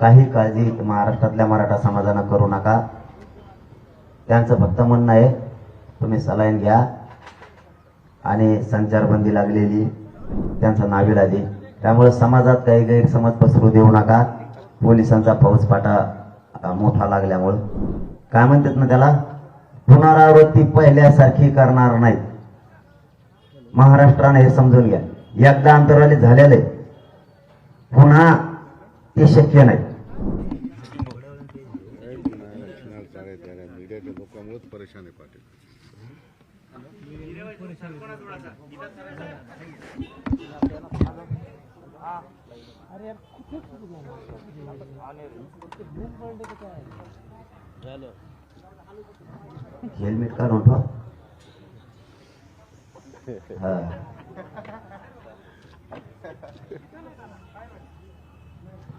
काही काळजी महाराष्ट्रातल्या मराठा समाजानं करू नका. त्यांचं फक्त म्हणणं आहे तुम्ही सलाईन घ्या. आणि संचारबंदी लागलेली त्यांचं नाविलाजी त्यामुळे समाजात काही गैरसमज पसरू देऊ नका. पोलिसांचा फौजफाटा मोठा लागल्यामुळं. काय म्हणतात ना त्याला? पुनरावृत्ती पहिल्यासारखी करणार नाही महाराष्ट्राने हे समजून घ्या. एकदा अंतराली झालेलं आहे. पुन्हा ते शक्य नाही मीडियाच्या लोकांमुळेच परेशान आहे पाटील हेल्मेट काढून ठेवा हा.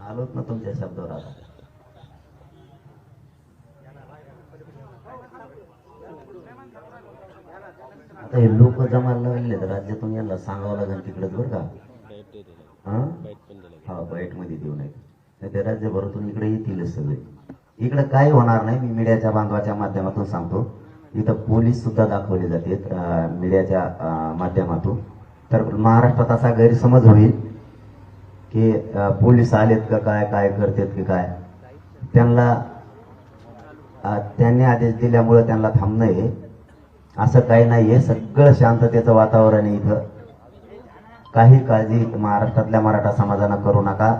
आलोच ना तुमच्या शब्दावर आता. आता हे लोक जमायला लागले तर राज्यातून यांना सांगावं लागेल तिकडेच बरं का. हा? हा बाईटमध्ये देऊ नये नाही ते राज्यभरातून इकडे येतीलच सगळे. इकडे काही होणार नाही मी मीडियाच्या बांधवाच्या माध्यमातून सांगतो. इथं पोलीस सुद्धा दाखवले जाते मीडियाच्या माध्यमातून. तर महाराष्ट्रात असा गैरसमज होईल. की पोलीस आलेत का काय काय करतेत की काय? त्यांना त्यांनी आदेश दिल्यामुळे त्यांना थांबणं आहे. असं काही नाहीये. सगळं शांततेचं वातावरण आहे इथं. काही काळजी महाराष्ट्रातल्या मराठा समाजानं करू नका.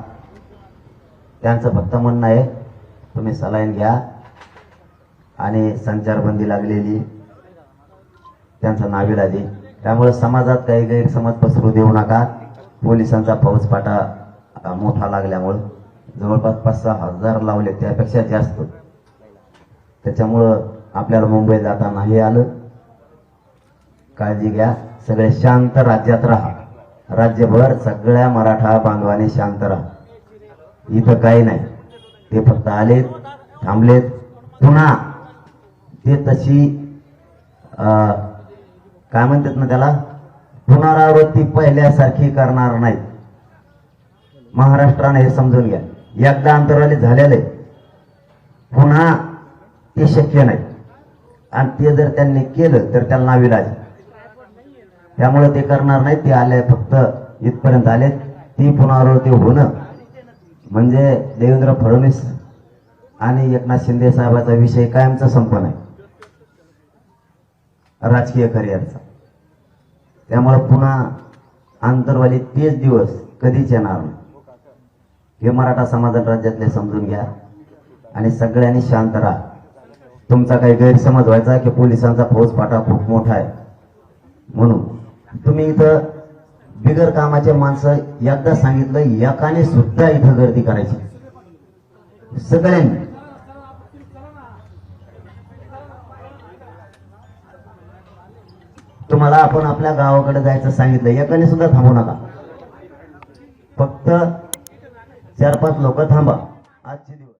त्यांचं फक्त म्हणणं आहे तुम्ही सलाईन घ्या. आणि संचारबंदी लागलेली. त्यांचं नाविलाजी. त्यामुळे समाजात काही गैरसमज पसरू देऊ नका. पोलिसांचा फौजपाटा मोठा लागल्यामुळं जवळपास पाच सहा हजार लावले त्यापेक्षा जास्त. त्याच्यामुळं आपल्याला मुंबईत जाताना हे आलं. काळजी घ्या सगळे शांत राज्यात राहा. राज्यभर सगळ्या मराठा बांधवाने शांत राहा. इथं काही नाही. ते फक्त आलेत थांबलेत. पुन्हा ते तशी अं, काय म्हणतात ना त्याला? पुनरावृत्ती पहिल्यासारखी करणार नाही महाराष्ट्राने हे समजून घ्या. एकदा अंतराली झालेलं आहे पुन्हा ते शक्य नाही. आणि ते जर त्यांनी केलं तर त्याला विलाज. त्यामुळे ते करणार नाही ते आले फक्त इथपर्यंत आले ती पुनरावृत्ती होणं म्हणजे देवेंद्र फडणवीस आणि एकनाथ शिंदे साहेबाचा विषय कायमचा संपन्न आहे. राजकीय करिअरचा. त्यामुळे पुन्हा आंतरवाली तेच दिवस कधीच येणार नाही. हे मराठा समाजात राज्यातले समजून घ्या. आणि सगळ्यांनी शांत राहा. तुमचा काही गैरसमज व्हायचा की पोलिसांचा फौजफाटा खूप मोठा आहे. म्हणून तुम्ही इथं बिगर कामाचे माणसं एकदा सांगितलं एकाने सुद्धा इथं गर्दी करायची सगळ्यांनी तुम्हाला आपण आपल्या गावाकडे जायचं सांगितलं. एकाने सुद्धा थांबू नका. फक्त चार पाच लोक थांबा. आजचे दिवस.